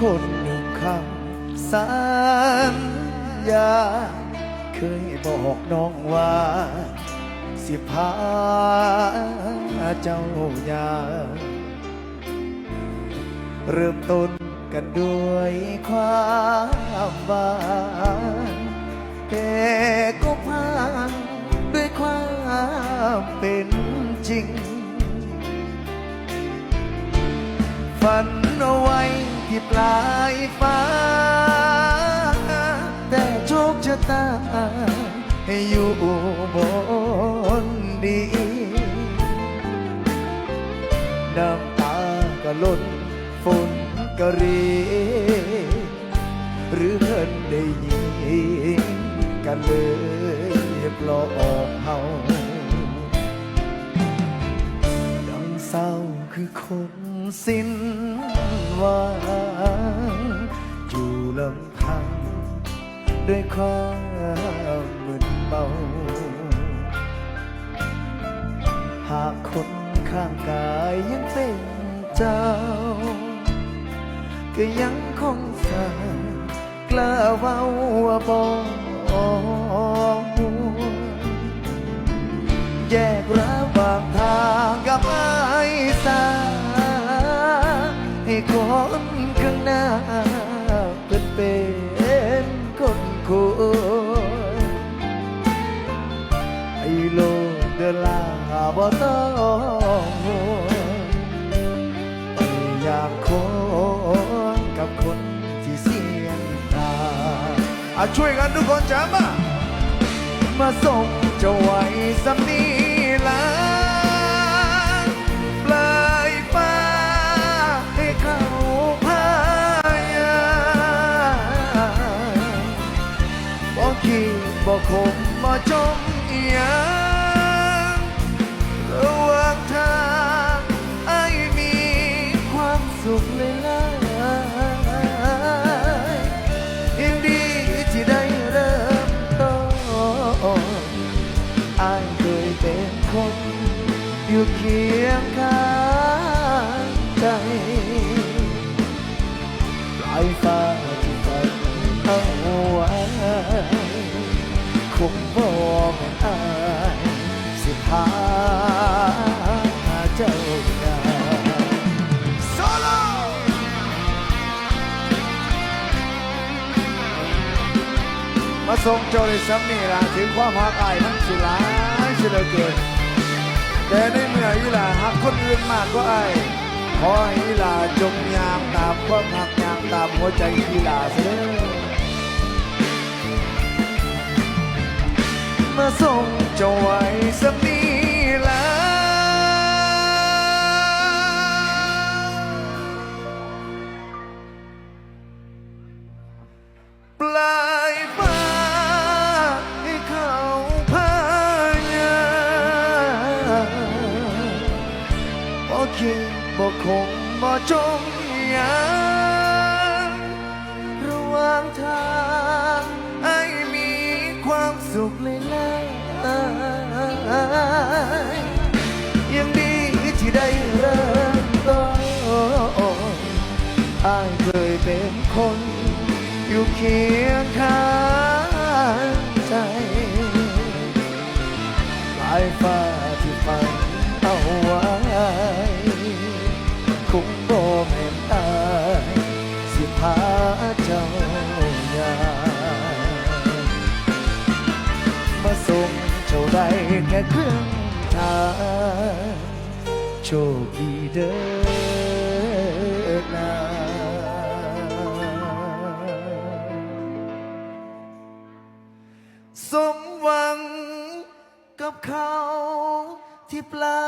คนหนึ่งคำสัญญา เคยบอกน้องว่า สิพาเจ้ายา เริ่มต้นกันด้วยความหวานแต่ก็พังด้วยความเป็นจริงฝันเอาไว้ ที่ปลายฟ้า แต่โชคชะตาให้อยู่บนดินน้ำตาก็ล้นฝนก็รีหรือเพิ่นได้ยินกันเลยปลอบเฮาดังเศร้าคือคนสิ้นหวังำพัง ด้วยความมึนเมา หากคนข้างกายยังเป็นเจ้า ก็ยังคงสั่งกล้าเว้าว่าบอกแยกระหว่างทางกับไอ้สาให้คนข้างหน้า บ่ต้องห่วงไม่อยากคนกับคนที่เสียงตาอะช่วยกันทุกคนจ้ามามาส่งเจ้าไว้สำนีลาปลายฟ้าให้เขาพายามบ่คิดบ่คมบ่จมอียัง คียงข้างใจปลายฟ้าที่ฝันเอาไว้คงบ่แม่นอายสิพาเจ้าดาโซโลมาส่งเจ้าได้สำนีละถึงความหักอายมันสิหลายสิเหลือเกิน แต่ในเมื่ออีหลาหักคนอื่นมากก็ไอ้ขอให้อีหลาจงยามตามความหักยามตามหัวใจอีหลาเสด้อมาส่งเจ้าไว้ บ่คงบ่จงยังระหว่างทางไอ้มีความสุขเลยล่ะยังดีที่ได้เริ่มต้นไอ้เคยเป็นคน อยู่เคียง บ่แม่นตายสิพาเจ้ายามมาส่งเจ้าได้แค่ครึ่งทางโชคดีเด้อนาสมหวังกับเขาที่ปลา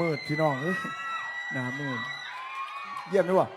มืดพี่น้องเอ้ยหนามืดเยี่ยมด้วยวะ